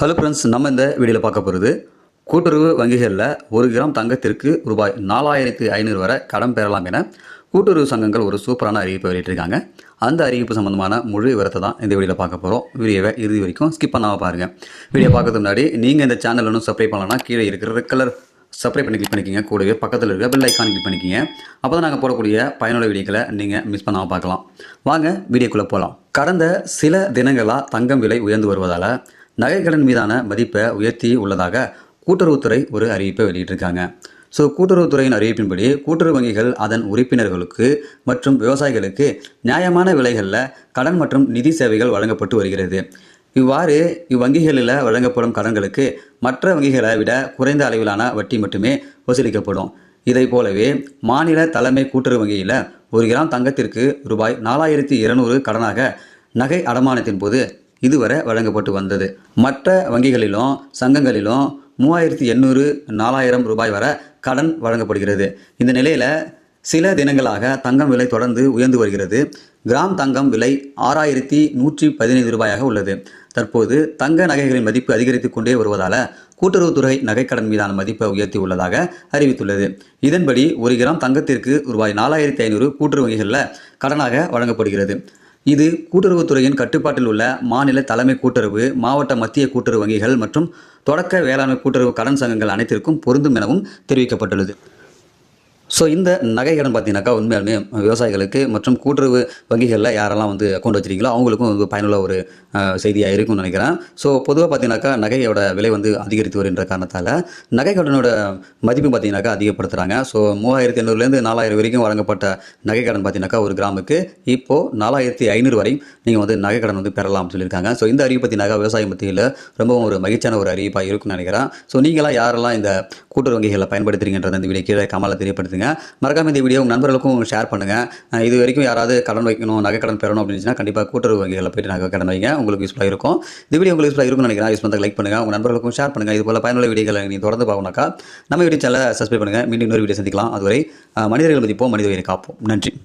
Hello friends நம்ம இந்த வீடியோவில் பார்க்க போகிறது கூட்டுறவு வங்கிகளில் ஒரு கிராம் தங்கத்திற்கு ரூபாய் நாலாயிரத்து ஐநூறு வரை கடன் பெறலாம் என கூட்டுறவு சங்கங்கள் ஒரு சூப்பரான அறிவிப்பை வெளியிட்டிருக்காங்க. அந்த அறிவிப்பு சம்மந்தமான முழு விவரத்தை தான் இந்த வீடியோவில் பார்க்க போகிறோம் வீடியோவை இறுதி வரைக்கும் ஸ்கிப் பண்ணாமல் பாருங்கள் வீடியோ பார்க்கறதுக்கு முன்னாடி நீங்கள் இந்த சேனல் ஒன்றும் சப்ஸ்கிரைப் பண்ணலன்னா கீழே இருக்கிற ரெட் கலர் சப்ஸ்கிரைப் பண்ணி கிளிக் பண்ணிக்கிங்க. கூடவே பக்கத்தில் இருக்க பெல் ஐக்கான் கிளிக் பண்ணிக்கிங்க. அப்போ தான் நாங்கள் போடக்கூடிய பயனுள்ள வீடியோக்களை நீங்கள் மிஸ் பண்ணாமல் பார்க்கலாம். வாங்க வீடியோக்குள்ளே போகலாம் கடந்த சில தினங்களாக தங்கம் விலை உயர்ந்து வருவதால் நகைக்கடன் மீதான மதிப்பை உயர்த்தி உள்ளதாக கூட்டுறவுத்துறை ஒரு அறிவிப்பை வெளியிட்டிருக்காங்க. ஸோ கூட்டுறவுத்துறையின் அறிவிப்பின்படி கூட்டுறவு வங்கிகள் அதன் உறுப்பினர்களுக்கு மற்றும் விவசாயிகளுக்கு நியாயமான விலைகளில் கடன் மற்றும் நிதி சேவைகள் வழங்கப்பட்டு வருகிறது. இவ்வாறு இவ்வங்கிகளில் வழங்கப்படும் கடன்களுக்கு மற்ற வங்கிகளை விட குறைந்த அளவிலான வட்டி மட்டுமே வசூலிக்கப்படும். இதை போலவே மாநில தலைமை கூட்டுறவு வங்கியில் ஒரு கிராம் தங்கத்திற்கு ரூபாய் நாலாயிரத்தி இருநூறு கடனாக நகை அடமானத்தின் போது இதுவரை வழங்கப்பட்டு வந்தது. மற்ற வங்கிகளிலும் சங்கங்களிலும் மூவாயிரத்தி எண்ணூறு நாலாயிரம் ரூபாய் வரை கடன் வழங்கப்படுகிறது. இந்த நிலையில் சில தினங்களாக தங்கம் விலை தொடர்ந்து உயர்ந்து வருகிறது. கிராம் தங்கம் விலை ஆறாயிரத்தி நூற்றி பதினைந்து ரூபாயாக உள்ளது. தற்போது தங்க நகைகளின் மதிப்பு அதிகரித்து கொண்டே வருவதால் கூட்டுறவுத்துறை நகைக்கடன் மீதான மதிப்பை உயர்த்தி உள்ளதாக அறிவித்துள்ளது. இதன்படி ஒரு கிராம் தங்கத்திற்கு ரூபாய் நாலாயிரத்தி ஐநூறு கூட்டுறவு வங்கிகளில் கடனாக வழங்கப்படுகிறது. இது கூட்டுறவுத்துறையின் கட்டுப்பாட்டில் உள்ள மாநில தலைமை கூட்டுறவு மாவட்ட மத்திய கூட்டுறவு வங்கிகள் மற்றும் தொடக்க வேளாண்மை கூட்டுறவு கடன் சங்கங்கள் அனைத்திற்கும் பொருந்தும் எனவும் தெரிவிக்கப்பட்டுள்ளது. ஸோ இந்த நகை கடன் பார்த்தீங்கன்னாக்கா உண்மையாலுமே விவசாயிகளுக்கு மற்றும் கூட்டுறவு வங்கிகளில் யாரெல்லாம் வந்து அக்கௌண்ட் வச்சிருக்கீங்களோ அவங்களுக்கும் வந்து பயனுள்ள ஒரு செய்தியாக இருக்கும்னு நினைக்கிறேன். ஸோ பொதுவாக பார்த்தீங்கன்னாக்கா நகையோட விலை வந்து அதிகரித்து வருகின்ற காரணத்தால் நகை கடனோட மதிப்பு பார்த்தீங்கன்னாக்கா அதிகப்படுத்துகிறாங்க ஸோ மூவாயிரத்தி எண்ணூறுலேருந்து நாலாயிரம் வரைக்கும் வழங்கப்பட்ட நகை கடன் பார்த்தீங்கன்னாக்கா ஒரு கிராமுக்கு இப்போது நாலாயிரத்தி ஐநூறு வரை நீங்கள் வந்து நகை கடன் வந்து பெறலாம்னு சொல்லியிருக்காங்க. ஸோ இந்த அறிவிப்பு பார்த்தீங்கன்னாக்கா விவசாய மத்தியில் ரொம்பவும் ஒரு மகிழ்ச்சியான ஒரு அறிவிப்பாக இருக்கும்னு நினைக்கிறேன். ஸோ நீங்களாம் யாரெல்லாம் இந்த கூட்டுறவு வங்கிகளை பயன்படுத்துறீங்கன்றத இந்த வீடியோ கீழே கமலை தெரியப்படுத்துங்க. மறக்காம இந்த வீடியோ உங்கள் நண்பர்களுக்கும் ஷேர் பண்ணுங்கள் இது வரைக்கும் யாராவது கடன் வைக்கணும் நகை கடன் பெறணும் அப்படின்னு கண்டிப்பாக கூட்டுறவு வங்கிகளில் போயிட்டு நகை கடன் வைங்க. உங்களுக்கு யூஸ்ஃபுல்லாக இருக்கும். இந்த வீடியோ உங்களுக்கு யூஸ்ஃபுல்லாக இருக்கும்னு நினைக்கிறேன். யூஸ் பண்ணுறது லைக் பண்ணுங்கள் உங்கள் நண்பர்களுக்கும் ஷேர் பண்ணுங்கள் இது போல் பயனுள்ள வீடியோகளை நீங்கள் தொடர்ந்து பார்க்கணும்னாக்கா நம்ம வீடியோ சேனலை சப்ஸ்கிரைப் பண்ணுங்கள் மீண்டும் இன்னொரு வீடியோ சந்திக்கலாம். அதுவரை மனிதர்கள் மதிப்போம் மனித உயிரை காப்போம். நன்றி.